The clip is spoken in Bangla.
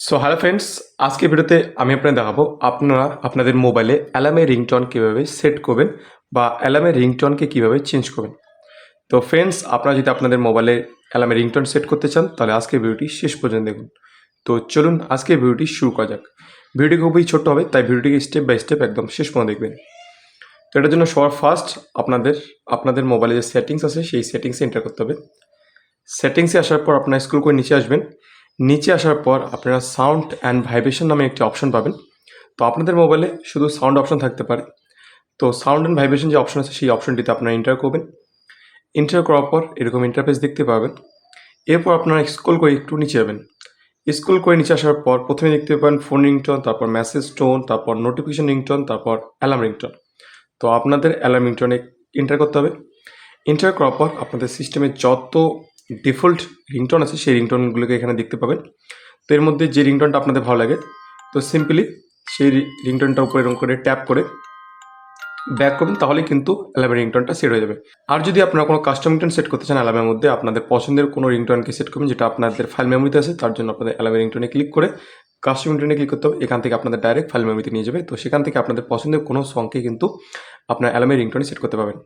সো হ্যালো ফ্রেন্ডস আজকে ভিডিওতে আমি আপনাদের দেখাবো আপনারা আপনাদের মোবাইলে অ্যালার্মের রিংটন কীভাবে সেট করবেন বা অ্যালার্মের রিংটনকে কীভাবে চেঞ্জ করবেন। তো ফ্রেন্ডস আপনারা যদি আপনাদের মোবাইলে অ্যালার্মের রিংটন সেট করতে চান, তাহলে আজকের ভিডিওটি শেষ পর্যন্ত দেখুন। তো চলুন আজকের ভিডিওটি শুরু করা যাক। ভিডিওটি খুবই ছোট্ট হবে, তাই ভিডিওটিকে স্টেপ বাই স্টেপ একদম শেষ পর্যন্ত দেখবেন। তো এটার জন্য সবার ফার্স্ট আপনাদের আপনাদের মোবাইলে যে সেটিংস আছে, সেই সেটিংসে এন্টার করতে হবে। সেটিংসে আসার পর আপনারা স্ক্রল করে নিচে আসবেন। নিচে আসার পর আপনারা সাউন্ড অ্যান্ড ভাইব্রেশন নামে একটি অপশন পাবেন। তো আপনাদের মোবাইলে শুধু সাউন্ড অপশন থাকতে পারে। তো সাউন্ড অ্যান্ড ভাইব্রেশন যে অপশন আছে, সেই অপশনটিতে আপনারা এন্টার করবেন। এন্টার করার পর এরকম ইন্টারফেস দেখতে পাবেন। এরপর আপনারা স্কুল করে একটু নিচে যাবেন। স্কুল করে নিচে আসার পর প্রথমে দেখতে পাবেন ফোন রিংটন তারপর মেসেজ টোন তারপর নোটিফিকেশন রিংটন তারপর অ্যালার্ম রিংটন তো আপনাদের অ্যালার্ম রিংটনে এন্টার করতে হবে। এন্টার করার পর আপনাদের সিস্টেমে যত ডিফল্ট রিংটন আছে, সেই রিংটনগুলোকে এখানে দেখতে পাবেন। তো এর মধ্যে যে রিংটনটা আপনাদের ভালো লাগে, তো সিম্পলি সেই রিংটনটার উপর এরকম করে ট্যাপ করে ব্যাক করুন তাহলে কিন্তু অ্যালার্মের রিংটনটা সেট হয়ে যাবে। আর যদি আপনারা কোনো কাস্টম রিংটন সেট করতে চান অ্যালার্মের মধ্যে, আপনাদের পছন্দের কোনো রিংটনকে সেট করবেন, যেটা আপনাদের ফাইল মেমোরিতে আছে, তার জন্য আপনাদের অ্যালার্মের রিংটনে ক্লিক করে কাস্টম রিংটনে ক্লিক করতে হবে, এখান থেকে আপনাদের ডাইরেক্ট ফাইল মেমোরিতে নিয়ে যাবে। তো সেখান থেকে আপনাদের পছন্দের কোনো সংকে কিন্তু আপনার অ্যালার্মের রিংটনে সেট করতে পারবেন।